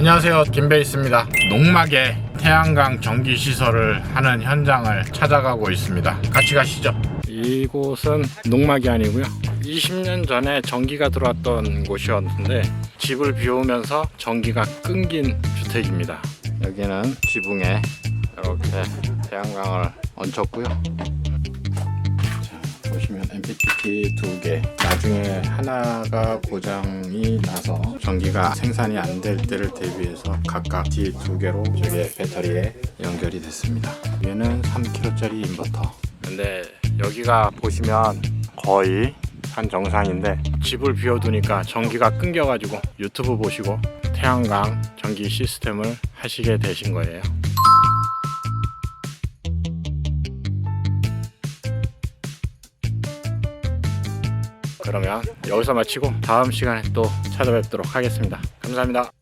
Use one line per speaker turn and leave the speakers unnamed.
안녕하세요. 김베이스입니다. 농막에 태양광 전기 시설을 하는 현장을 찾아가고 있습니다. 같이 가시죠. 이곳은 농막이 아니고요. 20년 전에 전기가 들어왔던 곳이었는데 집을 비우면서 전기가 끊긴 주택입니다. 여기는 지붕에 이렇게 태양광을 얹혔고요 MPPT 두 개. 나중에 하나가 고장이 나서 전기가 생산이 안 될 때를 대비해서 각각 D 두 개로 저게 배터리에 연결이 됐습니다. 얘는 3kg짜리 인버터. 근데 여기가 보시면 거의 한 정상인데 집을 비워두니까 전기가 끊겨가지고 유튜브 보시고 태양광 전기 시스템을 하시게 되신 거예요. 그러면 여기서 마치고 다음 시간에 또 찾아뵙도록 하겠습니다. 감사합니다.